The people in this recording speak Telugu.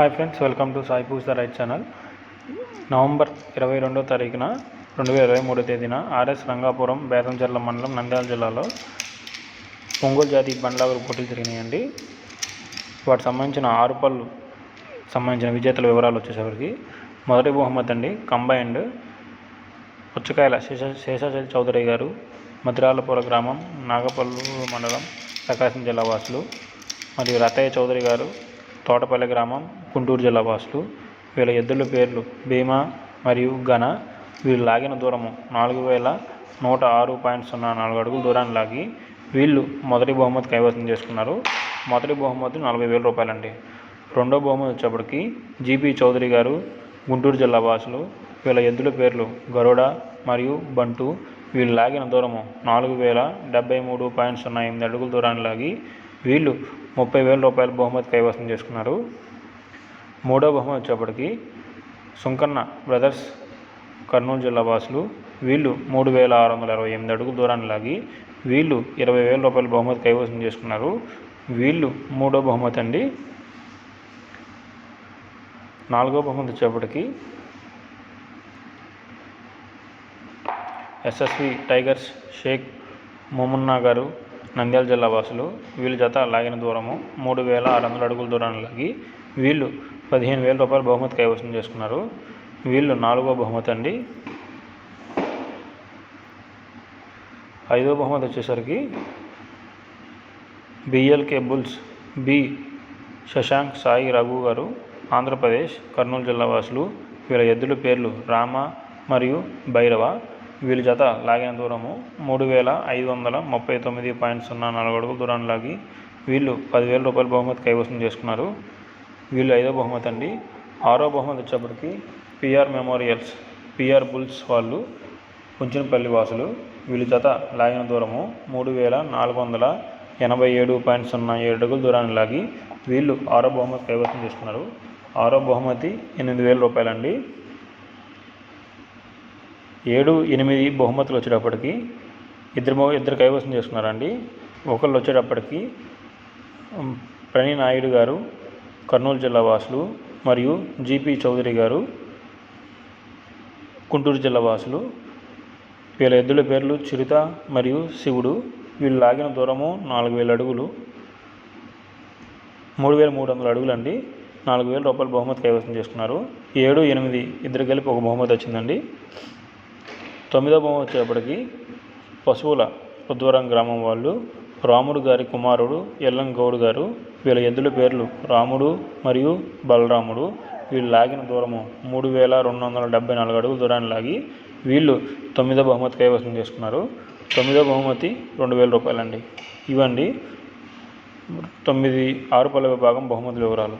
Hi friends welcome to Sai Pooj the right channel November ఇరవై రెండో తారీఖున రెండు వేల ఇరవై మూడో తేదీన ఆర్ఎస్ రంగాపురం బేతంచెర్ల మండలం నంద్యాల జిల్లాలో ఒంగోలు జాతి బండ్ల పోటీలు జరిగినాయండి. వాటికి సంబంధించిన ఆరు పళ్ళు సంబంధించిన విజేతల వివరాలు వచ్చేసరికి మొదటి బహుమతి అండి కంబైండ్ పుచ్చకాయల శేష శేషాచలి చౌదరి గారు మద్రాలపుర గ్రామం నాగపల్లు మండలం ప్రకాశం జిల్లా వాసులు మరియు రతయ్య చౌదరి గారు తోటపల్లి గ్రామం గుంటూరు జిల్లా వాసులు. వీళ్ళ ఎద్దుల పేర్లు భీమా మరియు ఘన. వీళ్ళు లాగిన దూరము నాలుగు వేల నూట ఆరు పాయింట్ సున్నా నాలుగు అడుగుల దూరాన్ని లాగి వీళ్ళు మొదటి బహుమతి కైవసం చేసుకున్నారు. మొదటి బహుమతి నలభై వేల రూపాయలండి. రెండో బహుమతి వచ్చేప్పటికి జీపీ చౌదరి గారు గుంటూరు జిల్లా వాసులు. వీళ్ళ ఎద్దుల పేర్లు గరుడ మరియు బంటు. వీళ్ళు లాగిన దూరము నాలుగు వేల డెబ్బై మూడు పాయింట్ సున్నా ఎనిమిది అడుగుల దూరాన్ని లాగి వీళ్ళు ముప్పై వేల రూపాయల బహుమతి కైవసం చేసుకున్నారు. మూడో బహుమతి వచ్చేప్పటికి సుంకన్న బ్రదర్స్ కర్నూలు జిల్లా వాసులు వీళ్ళు మూడు వేల ఆరు వందల ఇరవై ఎనిమిది అడుగుల దూరాన్ని లాగి వీళ్ళు ఇరవై వేల రూపాయల బహుమతి కైవసం చేసుకున్నారు. వీళ్ళు మూడో బహుమతి అండి. నాలుగో బహుమతి వచ్చేప్పటికి ఎస్ఎస్వి టైగర్స్ షేక్ మోమున్నా గారు నంద్యాల జిల్లా వాసులు. వీళ్ళ జత లాగిన దూరము మూడు వేల ఆరు వందల అడుగుల దూరాన్ని లాగి వీళ్ళు పదిహేను వేల రూపాయల బహుమతి కైవసం చేసుకున్నారు. వీళ్ళు నాలుగో బహుమతి అండి. ఐదో బహుమతి వచ్చేసరికి BLK bulls B Shashank Sai Raghu గారు ఆంధ్రప్రదేశ్ కర్నూలు జిల్లా వాసులు. వీళ్ళ ఎద్దుల పేర్లు రామ మరియు భైరవ. వీళ్ళ జత లాగిన దూరము మూడు వేల ఐదు వందల ముప్పై తొమ్మిది పాయింట్ సున్నా నాలుగు అడుగుల దూరాన్ని లాగి వీళ్ళు పదివేల రూపాయల బహుమతి కైవసం చేసుకున్నారు. వీళ్ళు ఐదో బహుమతి అండి. ఆరో బహుమతి వచ్చేప్పటికి పిఆర్ మెమోరియల్స్ పిఆర్ బుల్స్ వాళ్ళు పుంచినపల్లి వాసులు. వీళ్ళ జత లాగిన దూరము మూడు వేల నాలుగు వందల ఎనభై ఏడు పాయింట్ సున్నా ఏడు అడుగుల దూరాన్ని లాగి వీళ్ళు ఆరో బహుమతి కైవసం చేసుకున్నారు. ఆరో బహుమతి ఎనిమిది వేల రూపాయలండి. ఏడు ఎనిమిది బహుమతులు వచ్చేటప్పటికి ఇద్దరు ఇద్దరు కైవసం చేసుకున్నారండి. ఒకళ్ళు వచ్చేటప్పటికి ప్రణీ నాయుడు గారు కర్నూలు జిల్లా వాసులు మరియు జీపీ చౌదరి గారు గుంటూరు జిల్లా వాసులు. వీళ్ళ ఎద్దుల పేర్లు చిరుత మరియు శివుడు. వీళ్ళు లాగిన దూరము నాలుగు వేల అడుగులు. మూడు వేల మూడు వందల అడుగులు అండి నాలుగు వేల రూపాయలు బహుమతి కైవసం చేసుకున్నారు. ఏడు ఎనిమిది ఇద్దరు కలిపి ఒక బహుమతి వచ్చిందండి. తొమ్మిదో బహుమతి వచ్చేటప్పటికి పశువుల ఉద్వరం గ్రామం వాళ్ళు రాముడు గారి కుమారుడు ఎల్లంగౌడు గారు వీళ్ళ ఎద్దుల పేర్లు రాముడు మరియు బలరాముడు. వీళ్ళు లాగిన దూరము మూడు వేల రెండు వందల డెబ్బై నాలుగు అడుగుల దూరాన్ని లాగి వీళ్ళు తొమ్మిదో బహుమతి కైవసం చేసుకున్నారు. తొమ్మిదో బహుమతి రెండు వేల రూపాయలండి. ఇవండి తొమ్మిది ఆరు పళ్ళ విభాగం బహుమతుల వివరాలు.